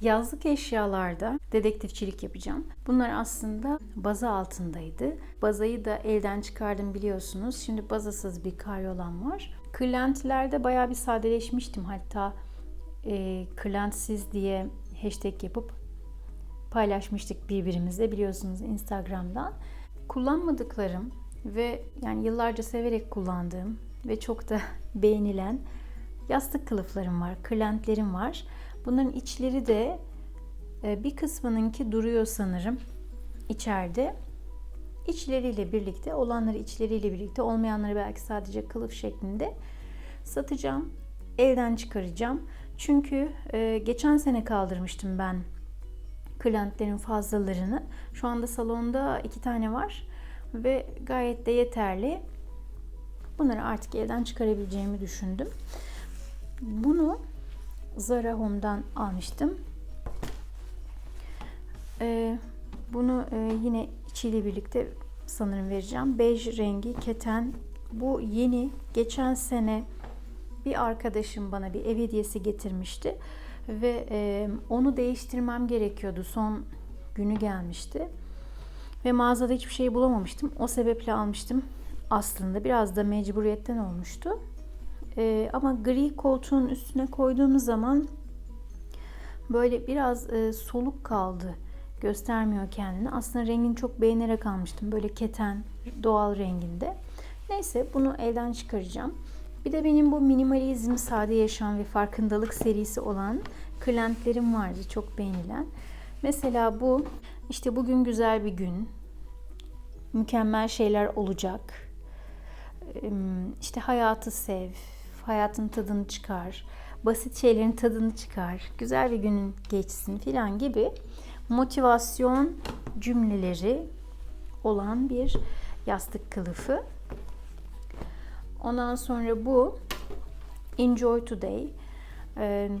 Yazlık eşyalarda dedektifçilik yapacağım. Bunlar aslında baza altındaydı. Bazayı da elden çıkardım biliyorsunuz. Şimdi bazasız bir karyolam var. Kırlentlerde bayağı bir sadeleşmiştim. Hatta e, kırlentsiz diye hashtag yapıp paylaşmıştık birbirimizle biliyorsunuz Instagram'dan. Kullanmadıklarım ve yani yıllarca severek kullandığım ve çok da beğenilen yastık kılıflarım var, kırlentlerim var. Bunların içleri de e, bir kısmınınki duruyor sanırım içeride. İçleriyle birlikte, olanları içleriyle birlikte, olmayanları belki sadece kılıf şeklinde satacağım. Elden çıkaracağım. Çünkü e, geçen sene kaldırmıştım ben kırlentlerin fazlalarını. Şu anda salonda iki tane var ve gayet de yeterli. Bunları artık elden çıkarabileceğimi düşündüm. Bunu Zara Home'dan almıştım. Ee, bunu e, yine içiyle birlikte sanırım vereceğim. Bej rengi keten. Bu yeni. Geçen sene bir arkadaşım bana bir ev hediyesi getirmişti ve e, onu değiştirmem gerekiyordu. Son günü gelmişti ve mağazada hiçbir şey bulamamıştım. O sebeple almıştım. Aslında biraz da mecburiyetten olmuştu. E, ama gri koltuğun üstüne koyduğumuz zaman böyle biraz e, soluk kaldı. Göstermiyor kendini. Aslında rengini çok beğenerek almıştım. Böyle keten, doğal renginde. Neyse bunu elden çıkaracağım. Bir de benim bu minimalizm, sade yaşam ve farkındalık serisi olan kırlentlerim vardı. Çok beğenilen. Mesela bu işte bugün güzel bir gün. Mükemmel şeyler olacak. İşte hayatı sev, hayatın tadını çıkar, basit şeylerin tadını çıkar, güzel bir günün geçsin filan gibi motivasyon cümleleri olan bir yastık kılıfı. Ondan sonra bu Enjoy Today.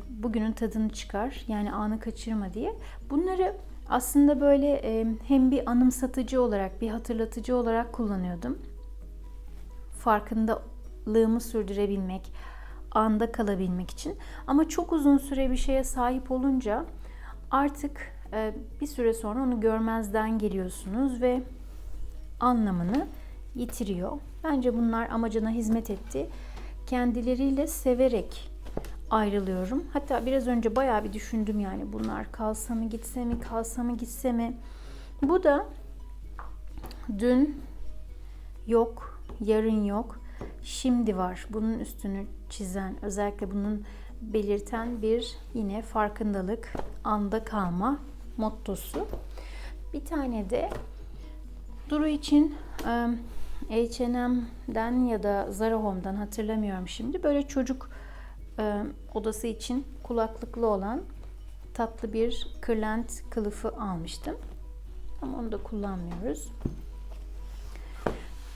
Bugünün tadını çıkar. Yani anı kaçırma diye. Bunları aslında böyle hem bir anımsatıcı olarak, bir hatırlatıcı olarak kullanıyordum. Farkındalığımı sürdürebilmek, anda kalabilmek için. Ama çok uzun süre bir şeye sahip olunca artık bir süre sonra onu görmezden geliyorsunuz ve anlamını yitiriyor. Bence bunlar amacına hizmet etti. Kendileriyle severek ayrılıyorum. Hatta biraz önce bayağı bir düşündüm yani bunlar kalsa mı gitse mi kalsa mı gitse mi. Bu da dün yok, yarın yok, şimdi var. Bunun üstünü çizen, özellikle bunun belirten bir yine farkındalık, anda kalma mottosu. Bir tane de Duru için H&M'den ya da Zara Home'dan hatırlamıyorum şimdi. Böyle çocuk odası için kulaklıklı olan tatlı bir kırlent kılıfı almıştım. Ama onu da kullanmıyoruz.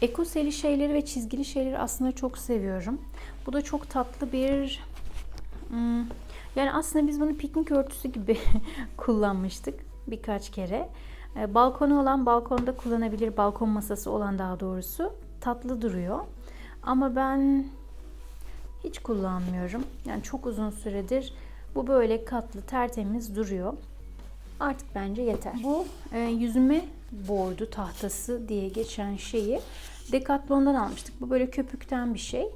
Ekoseli şeyleri ve çizgili şeyleri aslında çok seviyorum. Bu da çok tatlı bir hmm, yani aslında biz bunu piknik örtüsü gibi kullanmıştık birkaç kere. E, balkonu olan balkonda kullanabilir, balkon masası olan daha doğrusu tatlı duruyor. Ama ben hiç kullanmıyorum. Yani çok uzun süredir bu böyle katlı tertemiz duruyor. Artık bence yeter. Bu e, yüzme boardu tahtası diye geçen şeyi Decathlon'dan almıştık. Bu böyle köpükten bir şey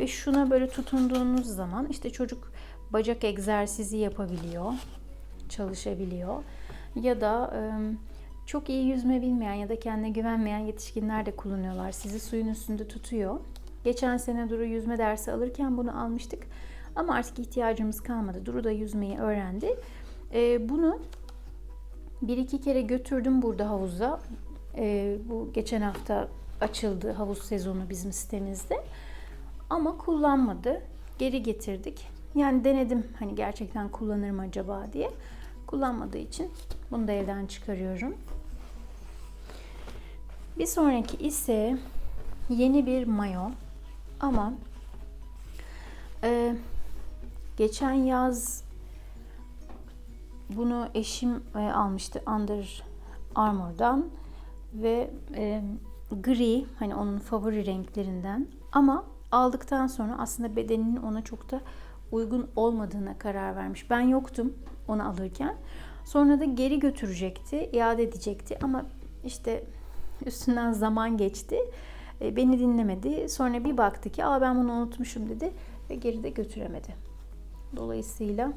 ve şuna böyle tutunduğunuz zaman işte çocuk bacak egzersizi yapabiliyor, çalışabiliyor ya da e, çok iyi yüzme bilmeyen ya da kendine güvenmeyen yetişkinler de kullanıyorlar. Sizi suyun üstünde tutuyor. Geçen sene Duru yüzme dersi alırken bunu almıştık. Ama artık ihtiyacımız kalmadı. Duru da yüzmeyi öğrendi. Bunu bir iki kere götürdüm burada havuza. Ee, bu geçen hafta açıldı havuz sezonu bizim sitemizde. Ama kullanmadı. Geri getirdik. Yani denedim hani gerçekten kullanır mı acaba diye. Kullanmadığı için bunu da evden çıkarıyorum. Bir sonraki ise yeni bir mayo ama e, geçen yaz bunu eşim e, almıştı Under Armour'dan ve e, gri hani onun favori renklerinden ama aldıktan sonra aslında bedeninin ona çok da uygun olmadığına karar vermiş. Ben yoktum onu alırken. Sonra da geri götürecekti, iade edecekti ama işte üstünden zaman geçti. E, beni dinlemedi. Sonra bir baktı ki Aa, ben bunu unutmuşum dedi ve geri de götüremedi. Dolayısıyla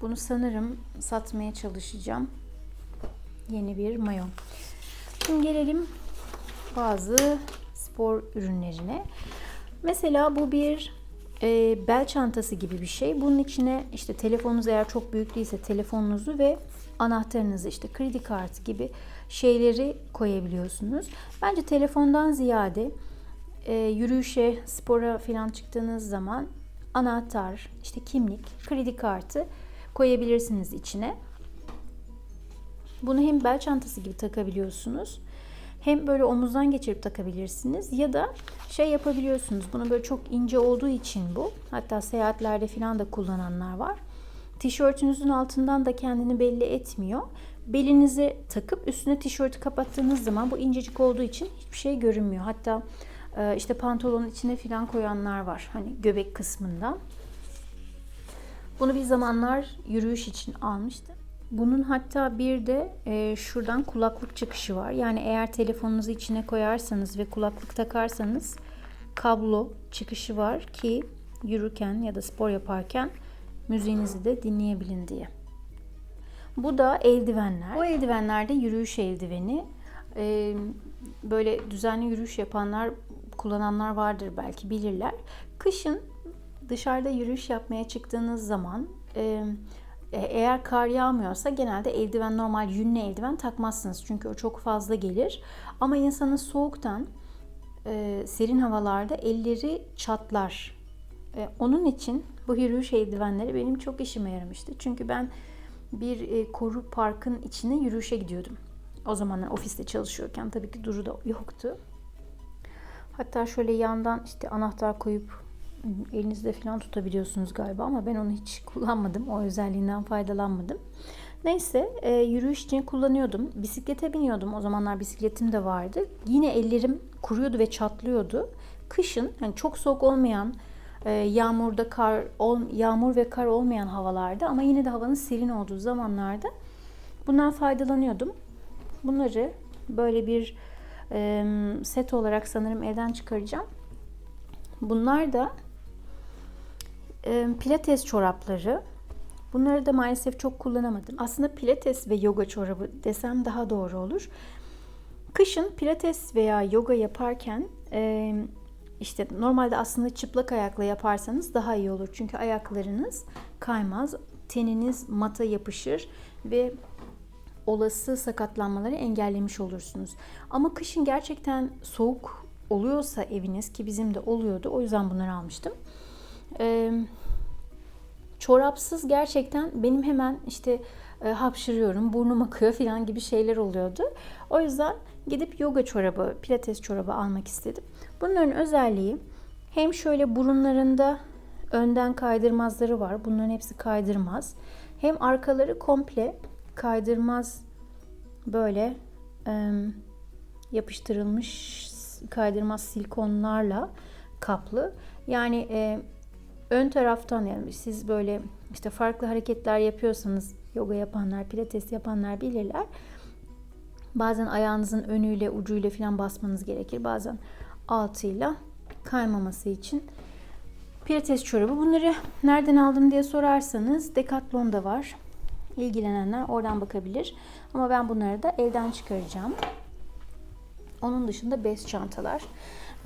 bunu sanırım satmaya çalışacağım. Yeni bir mayo. Şimdi gelelim bazı spor ürünlerine. Mesela bu bir e, bel çantası gibi bir şey. Bunun içine işte telefonunuz eğer çok büyük değilse telefonunuzu ve anahtarınızı işte kredi kartı gibi şeyleri koyabiliyorsunuz. Bence telefondan ziyade e, yürüyüşe, spora falan çıktığınız zaman anahtar, işte kimlik, kredi kartı koyabilirsiniz içine. Bunu hem bel çantası gibi takabiliyorsunuz. Hem böyle omuzdan geçirip takabilirsiniz ya da şey yapabiliyorsunuz. Bunu böyle çok ince olduğu için bu. Hatta seyahatlerde falan da kullananlar var. Tişörtünüzün altından da kendini belli etmiyor. Belinize takıp üstüne tişörtü kapattığınız zaman bu incecik olduğu için hiçbir şey görünmüyor. Hatta e, işte pantolonun içine falan koyanlar var. Hani göbek kısmından. Bunu bir zamanlar yürüyüş için almıştım. Bunun hatta bir de e, şuradan kulaklık çıkışı var. Yani eğer telefonunuzu içine koyarsanız ve kulaklık takarsanız kablo çıkışı var ki yürürken ya da spor yaparken müziğinizi de dinleyebilin diye. Bu da eldivenler. Bu eldivenler de yürüyüş eldiveni. E, böyle düzenli yürüyüş yapanlar, kullananlar vardır belki bilirler. Kışın dışarıda yürüyüş yapmaya çıktığınız zaman e, eğer kar yağmıyorsa genelde eldiven normal yünlü eldiven takmazsınız. Çünkü o çok fazla gelir. Ama insanın soğuktan e, serin havalarda elleri çatlar. E, onun için bu yürüyüş eldivenleri benim çok işime yaramıştı. Çünkü ben bir e, koru parkın içine yürüyüşe gidiyordum. O zamanlar ofiste çalışıyorken tabii ki Duru da yoktu. Hatta şöyle yandan işte anahtar koyup elinizde falan tutabiliyorsunuz galiba ama ben onu hiç kullanmadım. O özelliğinden faydalanmadım. Neyse e, yürüyüş için kullanıyordum. Bisiklete biniyordum. O zamanlar bisikletim de vardı. Yine ellerim kuruyordu ve çatlıyordu. Kışın yani çok soğuk olmayan e, yağmurda kar ol, yağmur ve kar olmayan havalarda ama yine de havanın serin olduğu zamanlarda bundan faydalanıyordum. Bunları böyle bir e, set olarak sanırım evden çıkaracağım. Bunlar da e, pilates çorapları. Bunları da maalesef çok kullanamadım. Aslında pilates ve yoga çorabı desem daha doğru olur. Kışın pilates veya yoga yaparken işte normalde aslında çıplak ayakla yaparsanız daha iyi olur. Çünkü ayaklarınız kaymaz, teniniz mata yapışır ve olası sakatlanmaları engellemiş olursunuz. Ama kışın gerçekten soğuk oluyorsa eviniz ki bizim de oluyordu. O yüzden bunları almıştım. Ee, çorapsız gerçekten benim hemen işte e, hapşırıyorum, burnum akıyor falan gibi şeyler oluyordu. O yüzden gidip yoga çorabı, pilates çorabı almak istedim. Bunların özelliği hem şöyle burunlarında önden kaydırmazları var. Bunların hepsi kaydırmaz. Hem arkaları komple kaydırmaz böyle e, yapıştırılmış kaydırmaz silikonlarla kaplı. Yani e, ön taraftan yani siz böyle işte farklı hareketler yapıyorsanız yoga yapanlar, pilates yapanlar bilirler. Bazen ayağınızın önüyle, ucuyla falan basmanız gerekir. Bazen altıyla kaymaması için. Pilates çorabı. Bunları nereden aldım diye sorarsanız Decathlon'da var. İlgilenenler oradan bakabilir. Ama ben bunları da evden çıkaracağım. Onun dışında bez çantalar.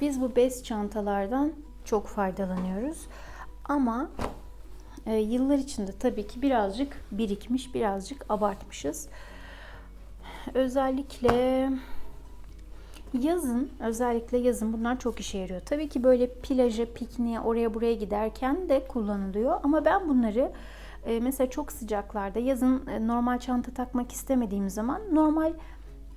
Biz bu bez çantalardan çok faydalanıyoruz. Ama e, yıllar içinde tabii ki birazcık birikmiş, birazcık abartmışız. Özellikle yazın, özellikle yazın bunlar çok işe yarıyor. Tabii ki böyle plaja, pikniğe, oraya buraya giderken de kullanılıyor. Ama ben bunları e, mesela çok sıcaklarda yazın e, normal çanta takmak istemediğim zaman normal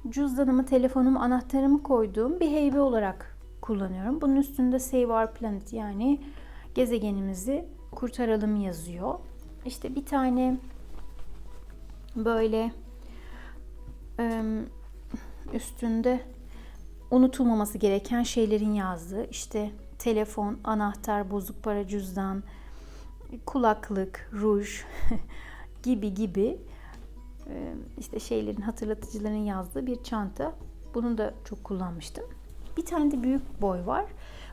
cüzdanımı, telefonumu, anahtarımı koyduğum bir heybe olarak kullanıyorum. Bunun üstünde Save Our Planet yani gezegenimizi kurtaralım yazıyor. İşte bir tane böyle üstünde unutulmaması gereken şeylerin yazdığı işte telefon, anahtar, bozuk para cüzdan, kulaklık, ruj gibi gibi işte şeylerin hatırlatıcıların yazdığı bir çanta. Bunu da çok kullanmıştım. Bir tane de büyük boy var.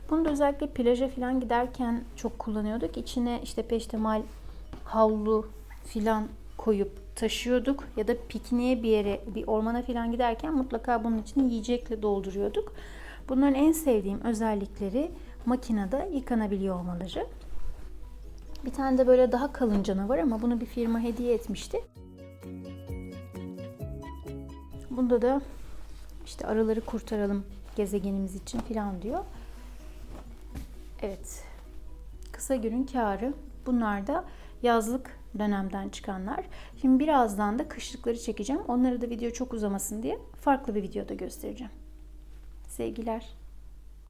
Bunu da özellikle plaja falan giderken çok kullanıyorduk. İçine işte peştemal, havlu filan koyup taşıyorduk ya da pikniğe bir yere, bir ormana falan giderken mutlaka bunun içine yiyecekle dolduruyorduk. Bunların en sevdiğim özellikleri makinede yıkanabiliyor olmaları. Bir tane de böyle daha kalın canı var ama bunu bir firma hediye etmişti. Bunda da işte arıları kurtaralım gezegenimiz için falan diyor. Evet. Kısa günün karı. Bunlar da yazlık dönemden çıkanlar. Şimdi birazdan da kışlıkları çekeceğim. Onları da video çok uzamasın diye farklı bir videoda göstereceğim. Sevgiler.